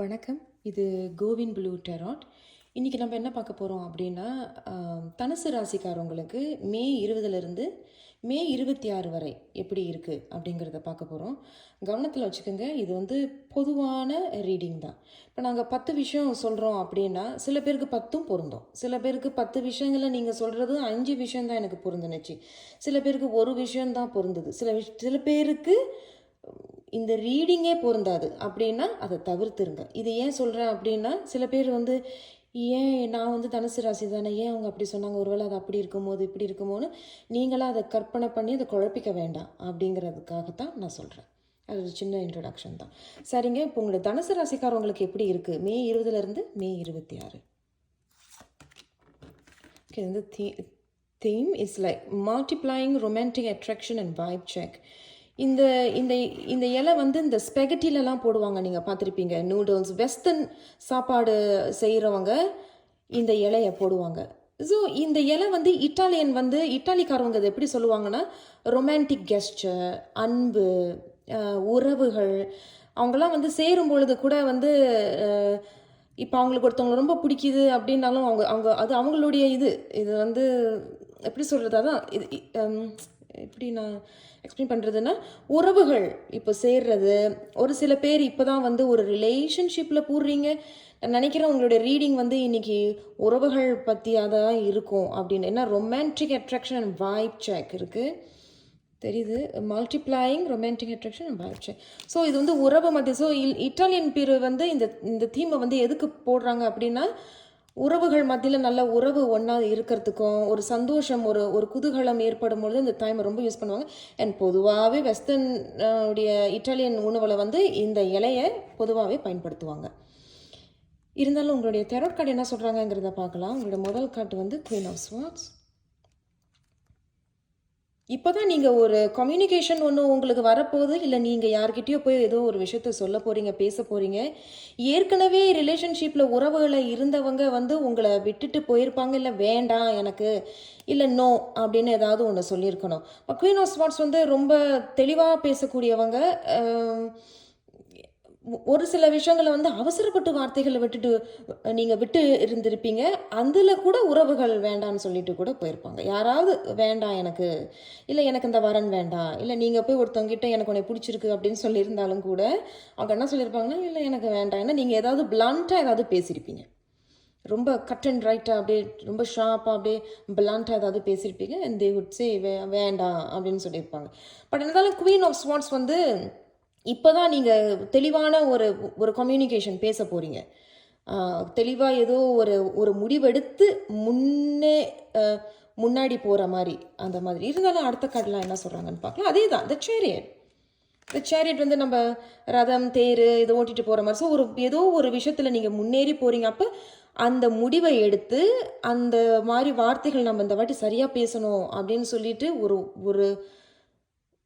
வணக்கம். இது CoWIN blue tarot. இன்றைக்கி நம்ம என்ன பார்க்க போகிறோம் அப்படின்னா தனுசு ராசிக்காரவங்களுக்கு மே இருபதுலேருந்து மே இருபத்தி ஆறு வரை எப்படி இருக்குது அப்படிங்கிறத பார்க்க போகிறோம் கவனத்தில் வச்சுக்கோங்க இது வந்து பொதுவான ரீடிங் தான். இப்போ நாங்கள் பத்து விஷயம் சொல்கிறோம் அப்படின்னா சில பேருக்கு பத்தும் பொருந்தோம். சில பேருக்கு பத்து விஷயங்களை நீங்கள் சொல்கிறது அஞ்சு விஷயம் தான் எனக்கு பொருந்துனுச்சு. சில பேருக்கு ஒரு விஷயம்தான் பொருந்தது. சில விஷ சில பேருக்கு இந்த ரீடிங்கே பொருந்தாது. அப்படின்னா அதை தவிர்த்துருங்க. இது ஏன் சொல்கிறேன் அப்படின்னா சில பேர் வந்து ஏன் நான் வந்து தனுசு ராசி தானே? ஏன் அவங்க அப்படி சொன்னாங்க? ஒருவேளை அது அப்படி இருக்கும்போது இப்படி இருக்குமோன்னு நீங்களாம் அதை கற்பனை பண்ணி அதை குழப்பிக்க வேண்டாம். அப்படிங்கிறதுக்காகத்தான் நான் சொல்கிறேன் அது ஒரு சின்ன இன்ட்ரடக்ஷன் தான். சரிங்க. இப்போ உங்களோட தனுசு ராசிக்காரவங்களுக்கு எப்படி இருக்குது மே இருபதுலேருந்து மே இருபத்தி ஆறு. ஓகே வந்து the theme is like multiplying romantic attraction and vibe check இந்த இந்த இந்த இலை வந்து இந்த ஸ்பெகட்டிலலாம் போடுவாங்க. நீங்கள் பார்த்துருப்பீங்க. நூடுல்ஸ் வெஸ்டர்ன் சாப்பாடு செய்கிறவங்க இந்த இலையை போடுவாங்க. ஸோ இந்த இலை வந்து இட்டாலியன் வந்து இட்டாலிக்காரவங்க அதை எப்படி சொல்லுவாங்கன்னா ரொமான்டிக் கெஸ்டர் அன்பு உறவுகள் அவங்கெல்லாம் வந்து சேரும் பொழுது கூட வந்து இப்போ அவங்களுக்கு ஒருத்தவங்களை ரொம்ப பிடிக்குது அப்படின்னாலும் அவங்க அவங்க அது அவங்களுடைய இது. இது வந்து எப்படி சொல்கிறது அதான் இது எப்படி நான் எக்ஸ்பிளைன் பண்ணுறதுன்னா உறவுகள் இப்போ சேர்றது ஒரு சில பேர் இப்போ தான் வந்து ஒரு ரிலேஷன்ஷிப்பில் போடுறீங்க. நான் நினைக்கிறேன் உங்களுடைய ரீடிங் வந்து இன்னைக்கு உறவுகள் பற்றியாக தான் இருக்கும் அப்படின்னு. ஏன்னா romantic attraction and vibe check இருக்குது தெரியுது? Multiplying romantic attraction and vibe check so இது வந்து உறவு மத்திய. ஸோ இல் இட்டாலியன் பிரிவு வந்து இந்த இந்த தீமை வந்து எதுக்கு போடுறாங்க அப்படின்னா உறவுகள் மத்தியில் நல்ல உறவு ஒன்றா இருக்கிறதுக்கும் ஒரு சந்தோஷம் ஒரு ஒரு குதூகலம் ஏற்படும் பொழுது இந்த டைமை ரொம்ப யூஸ் பண்ணுவாங்க. அண்ட் பொதுவாகவே வெஸ்டர்ன் உடைய இட்டாலியன் உணவில் வந்து இந்த இலையை பொதுவாகவே பயன்படுத்துவாங்க. இருந்தாலும் உங்களுடைய தெரோட் கார்டு என்ன சொல்கிறாங்கங்கிறத பார்க்கலாம். உங்களோட முதல் கார்டு வந்து குவீன் ஆஃப் ஸ்வாட்ஸ் இப்போ தான் நீங்கள் ஒரு கம்யூனிகேஷன் ஒன்று உங்களுக்கு வரப்போகுது? இல்லை நீங்கள் யார்கிட்டயோ போய் ஏதோ ஒரு விஷயத்த சொல்ல போகிறீங்க பேச போகிறீங்க ஏற்கனவே ரிலேஷன்ஷிப்பில் உறவுகளை இருந்தவங்க வந்து உங்களை விட்டுட்டு போயிருப்பாங்க. இல்லை வேண்டாம் எனக்கு. இல்லை நோ அப்படின்னு ஏதாவது ஒன்று சொல்லியிருக்கணும். குவீன் ஆஃப் ஸ்பாட்ஸ் வந்து ரொம்ப தெளிவாக பேசக்கூடியவங்க. ஒரு சில விஷயங்களை வந்து அவசரப்பட்டு வார்த்தைகளை விட்டுட்டு நீங்கள் விட்டு இருந்திருப்பீங்க. அதில் கூட உறவுகள் வேண்டான்னு சொல்லிட்டு கூட போயிருப்பாங்க. யாராவது வேண்டாம் எனக்கு. இல்லை எனக்கு இந்த வரன் வேண்டாம் இல்லை நீங்கள் போய் ஒருத்தவங்கிட்ட எனக்கு உன்னை பிடிச்சிருக்கு அப்படின்னு சொல்லியிருந்தாலும் கூட அவங்க என்ன சொல்லியிருப்பாங்கன்னா இல்லை எனக்கு வேண்டாம். ஏன்னா நீங்கள் ஏதாவது பிளான்ட்டாக ஏதாவது பேசியிருப்பீங்க. ரொம்ப கட் அண்ட் ரைட்டாக அப்படியே ரொம்ப ஷார்ப்பாக அப்படியே பிளான்ட்டாக ஏதாவது பேசியிருப்பீங்க. அண்ட் தே வுட் சே வே வேண்டாம். அப்படின்னு சொல்லியிருப்பாங்க. பட் இருந்தாலும் குவீன் ஆஃப் ஸ்வாட்ஸ் வந்து இப்போ தான் நீங்கள் தெளிவான ஒரு ஒரு கம்யூனிகேஷன் பேச போகிறீங்க தெளிவாக ஏதோ ஒரு ஒரு முடிவெடுத்து முன்னே முன்னாடி போகிற மாதிரி அந்த மாதிரி. இருந்தாலும் அடுத்த கடலாம் என்ன சொல்கிறாங்கன்னு பார்க்கலாம். அதே தான் த சேரியட் இந்த சேரியட் வந்து நம்ம ரதம் தேர் இதை ஓட்டிகிட்டு போகிற மாதிரி. ஸோ ஒரு ஏதோ ஒரு விஷயத்தில் நீங்கள் முன்னேறி போகிறீங்க அப்போ அந்த முடிவை எடுத்து அந்த மாதிரி வார்த்தைகள் நம்ம இந்த வாட்டி சரியாக பேசணும் அப்படின்னு சொல்லிட்டு ஒரு ஒரு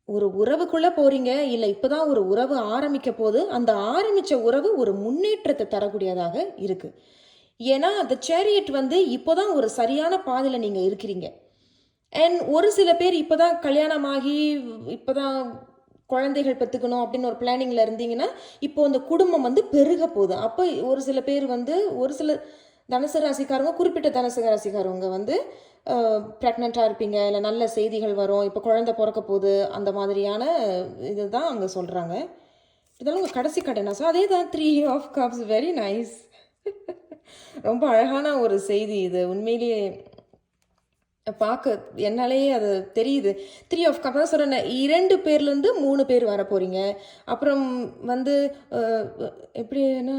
ஒரு உறவுக்குள்ளே போகிறீங்க இல்லை இப்போ தான் ஒரு உறவு ஆரம்பிக்க போது அந்த ஆரம்பித்த உறவு ஒரு முன்னேற்றத்தை தரக்கூடியதாக இருக்குது ஏன்னா அந்த சேரியட் வந்து இப்போ தான் ஒரு சரியான பாதையில் நீங்கள் இருக்கிறீங்க. அண்ட் ஒரு சில பேர் இப்போ தான் கல்யாணமாகி இப்போ தான் குழந்தைகள் பெற்றுக்கணும் அப்படின்னு ஒரு பிளானிங்கில் இருந்தீங்கன்னா இப்போ அந்த குடும்பம் வந்து பெருக போகுது. அப்போ ஒரு சில பேர் வந்து ஒரு சில தனுசு ராசிக்காரங்க குறிப்பிட்ட தனுசு ராசிக்காரவங்க வந்து ப்ரெக்னெண்ட்டாக இருப்பீங்க இல்லை நல்ல செய்திகள் வரும் இப்போ குழந்தை பிறக்க போகுது அந்த மாதிரியான இதுதான் அங்கே சொல்கிறாங்க இதெல்லாம் உங்கள் கடைசி கடைனா ஸோ அதே தான் three of cups very nice ரொம்ப அழகான ஒரு செய்தி இது. உண்மையிலேயே பார்க்க என்னாலேயே அது தெரியுது. த்ரீ ஆஃப் கப் தான் சொல்கிறேன் இரண்டு பேர்லேருந்து மூணு பேர் வர போகிறீங்க அப்புறம் வந்து எப்படி என்ன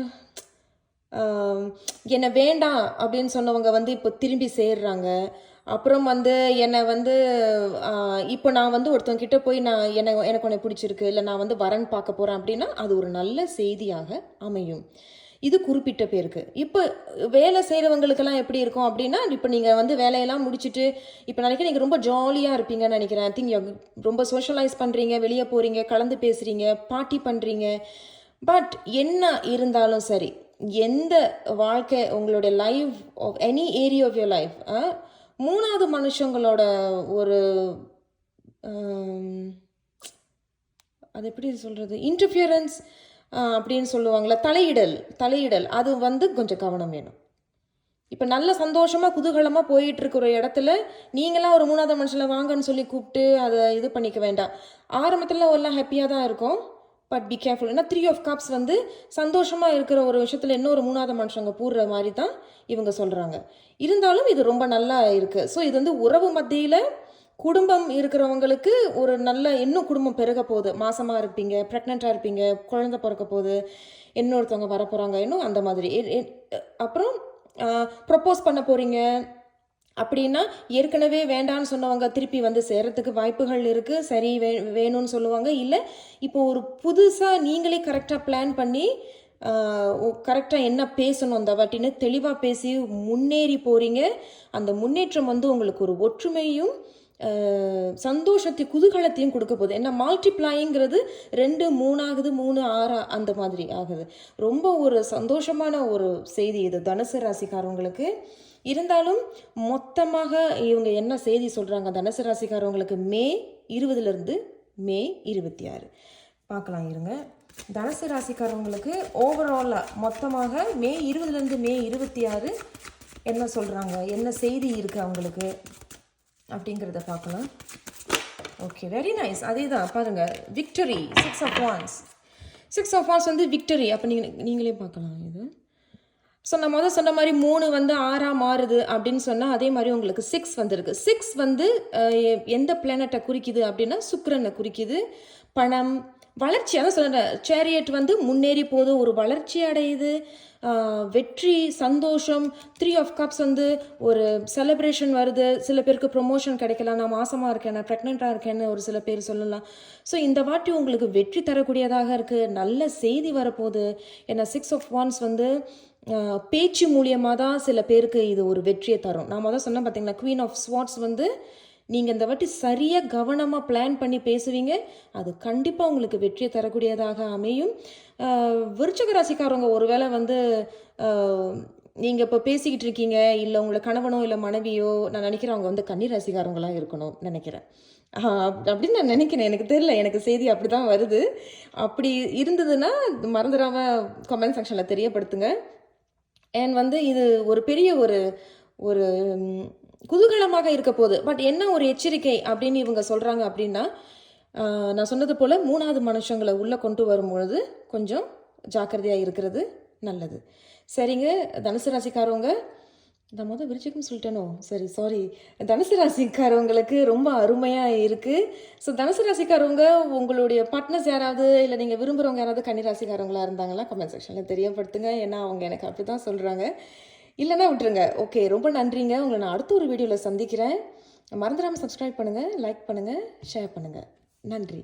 என்னை வேண்டாம் அப்படின்னு சொன்னவங்க வந்து இப்போ திரும்பி சேர்றாங்க. அப்புறம் வந்து என்னை வந்து இப்போ நான் வந்து ஒருத்தவங்க கிட்டே போய் நான் என்ன எனக்கு உன்னை பிடிச்சிருக்கு இல்லை நான் வந்து வரன் பார்க்க போகிறேன் அப்படின்னா அது ஒரு நல்ல செய்தியாக அமையும். இது குறிப்பிட்ட பேருக்கு. இப்போ வேலை செய்கிறவங்களுக்கெல்லாம் எப்படி இருக்கும் அப்படின்னா இப்போ நீங்கள் வந்து வேலையெல்லாம் முடிச்சுட்டு இப்போ நினைக்கிறேன் நீங்கள் ரொம்ப ஜாலியாக இருப்பீங்கன்னு நினைக்கிறேன். ஐ திங்க் ரொம்ப சோஷியலைஸ் பண்ணுறீங்க வெளியே போகிறீங்க கலந்து பேசுகிறீங்க பார்ட்டி பண்ணுறீங்க பட் என்ன இருந்தாலும் சரி எந்த வாழ்க்கை உங்களுடைய life of any area of your life மூணாவது மனுஷங்களோட ஒரு அது எப்படி சொல்கிறது இன்டர்ஃபியரன்ஸ் அப்படின்னு சொல்லுவாங்களே தலையிடல் தலையிடல். அது வந்து கொஞ்சம் கவனம் வேணும். இப்போ நல்ல சந்தோஷமாக குதூகலமாக போயிட்டுருக்கிற இடத்துல நீங்களாம் ஒரு மூணாவது மனுஷனை வாங்கன்னு சொல்லி கூப்பிட்டு அதை இது பண்ணிக்க வேண்டாம். ஆரம்பத்தில் எல்லாம் ஹாப்பியாக தான் இருக்கும். பட் பி கேர்ஃபுல் ஏன்னா த்ரீ ஆஃப் கப்ஸ் வந்து சந்தோஷமாக இருக்கிற ஒரு விஷயத்தில் இன்னொரு மூணாவது மனுஷங்க பூர்ற மாதிரி தான் இவங்க சொல்கிறாங்க இருந்தாலும் இது ரொம்ப நல்லா இருக்குது ஸோ இது வந்து உறவு மத்தியில் குடும்பம் இருக்கிறவங்களுக்கு ஒரு நல்ல இன்னும் குடும்பம் பெருக போகுது. மாசமாக இருப்பீங்க ப்ரெக்னெண்ட்டாக இருப்பீங்க குழந்தை பிறக்க போகுது இன்னொருத்தவங்க வர போகிறாங்க இன்னும் அந்த மாதிரி. அப்புறம் ப்ரப்போஸ் பண்ண போகிறீங்க அப்படின்னா ஏற்கனவே வேண்டான்னு சொன்னவங்க திருப்பி வந்து சேரத்துக்கு வாய்ப்புகள் இருக்குது சரி வே வேணும்னு சொல்லுவாங்க. இல்லை இப்போ ஒரு புதுசாக நீங்களே கரெக்டாக பிளான் பண்ணி கரெக்டாக என்ன பேசணும் அந்த வாட்டின்னு தெளிவாக பேசி முன்னேறி போகிறீங்க அந்த முன்னேற்றம் வந்து உங்களுக்கு ஒரு ஒற்றுமையும் சந்தோஷத்தை குதூகலத்தையும் கொடுக்க போகுது. ஏன்னா மல்டிப்ளாயிங்கிறது ரெண்டு மூணாகுது மூணு ஆறா அந்த மாதிரி ஆகுது. ரொம்ப ஒரு சந்தோஷமான ஒரு செய்தி இது தனுசு ராசிக்காரவங்களுக்கு. இருந்தாலும் மொத்தமாக இவங்க என்ன செய்தி சொல்கிறாங்க தனுசு ராசிக்காரவங்களுக்கு மே இருபதுலேருந்து மே இருபத்தி ஆறு. பார்க்கலாம் இருங்க. தனுசு ராசிக்காரவங்களுக்கு ஓவராலாக மொத்தமாக மே இருபதுலேருந்து மே இருபத்தி ஆறு என்ன சொல்கிறாங்க என்ன செய்தி இருக்குது அவங்களுக்கு? அப்படிங்கிறத பார்க்கலாம். ஓகே வெரி நைஸ் அதே தான் பாருங்கள் victory six of wands six of wands வந்து விக்டரி அப்போ நீங்கள் நீங்களே பார்க்கலாம் இது. ஸோ நான் முதல் சொன்ன மாதிரி மூணு வந்து ஆறாக மாறுது அப்படின்னு சொன்னால் அதே மாதிரி உங்களுக்கு சிக்ஸ் வந்திருக்கு. சிக்ஸ் வந்து எந்த பிளானட்டை குறிக்குது அப்படின்னா சுக்கரனை குறிக்குது. பணம் வளர்ச்சி அதான் சொல்கிறேன் சேரியட் வந்து முன்னேறி போகுது ஒரு வளர்ச்சி அடையுது. வெற்றி சந்தோஷம் த்ரீ ஆஃப் கப்ஸ் வந்து ஒரு செலிப்ரேஷன் வருது. சில பேருக்கு ப்ரொமோஷன் கிடைக்கலாம். நான் மாசமாக இருக்கேன் நான் ப்ரெக்னெண்ட்டாக இருக்கேன்னு ஒரு சில பேர் சொல்லலாம். ஸோ இந்த வாட்டி உங்களுக்கு வெற்றி தரக்கூடியதாக இருக்குது நல்ல செய்தி வரப்போகுது. ஏன்னா சிக்ஸ் ஆஃப் ஒன்ஸ் வந்து பேச்சு மூலியமாக தான் சில பேருக்கு இது ஒரு வெற்றியை தரும். நான் முதல் சொன்னேன் பார்த்தீங்களா குவீன் ஆஃப் ஸ்வாட்ஸ் வந்து நீங்கள் இந்த வாட்டி சரியாக கவனமாக பிளான் பண்ணி பேசுவீங்க. அது கண்டிப்பாக உங்களுக்கு வெற்றியை தரக்கூடியதாக அமையும். விருச்சக ராசிக்காரவங்க ஒருவேளை வந்து நீங்கள் இப்போ பேசிக்கிட்டு இருக்கீங்க இல்லை உங்களை கணவனோ இல்லை மனைவியோ நான் நினைக்கிறேன் அவங்க வந்து கன்னி ராசிக்காரவங்களாக இருக்கணும் நினைக்கிறேன். அப்~ அப்படின்னு நான் நினைக்கிறேன். எனக்கு தெரியல எனக்கு செய்தி அப்படி தான் வருது. அப்படி இருந்ததுன்னா மறந்துடாமல் கமெண்ட் செக்ஷனில் தெரியப்படுத்துங்க. அண்ட் வந்து இது ஒரு பெரிய ஒரு ஒரு குதூகலமாக இருக்க போகுது பட் என்ன ஒரு எச்சரிக்கை அப்படின்னு இவங்க சொல்கிறாங்க அப்படின்னா நான் சொன்னது போல் மூணாவது மனுஷங்களை உள்ளே கொண்டு வரும்பொழுது கொஞ்சம் ஜாக்கிரதையாக இருக்கிறது நல்லது. சரிங்க தனுசு ராசிக்காரவங்க நான் மொதல் விருச்சிகம் சொல்லிட்டேனோ? சரி சாரி தனுசு ராசிக்காரவங்களுக்கு ரொம்ப அருமையாக இருக்குது ஸோ தனுசு ராசிக்காரவங்க உங்களுடைய பார்ட்னர்ஸ் யாராவது இல்லை நீங்கள் விரும்புகிறவங்க யாராவது கன்னி ராசிக்காரவங்களா இருந்தாங்களா கமெண்ட் செக்ஷனில் தெரியப்படுத்துங்க. ஏன்னா அவங்க எனக்கு அப்படி தான் சொல்கிறாங்க இல்லைன்னா விட்டுருங்க. ஓகே ரொம்ப நன்றிங்க. உங்களை நான் அடுத்த ஒரு வீடியோவில் சந்திக்கிறேன். மறந்துடாமல் சப்ஸ்கிரைப் பண்ணுங்கள் லைக் பண்ணுங்கள் ஷேர் பண்ணுங்கள் நன்றி.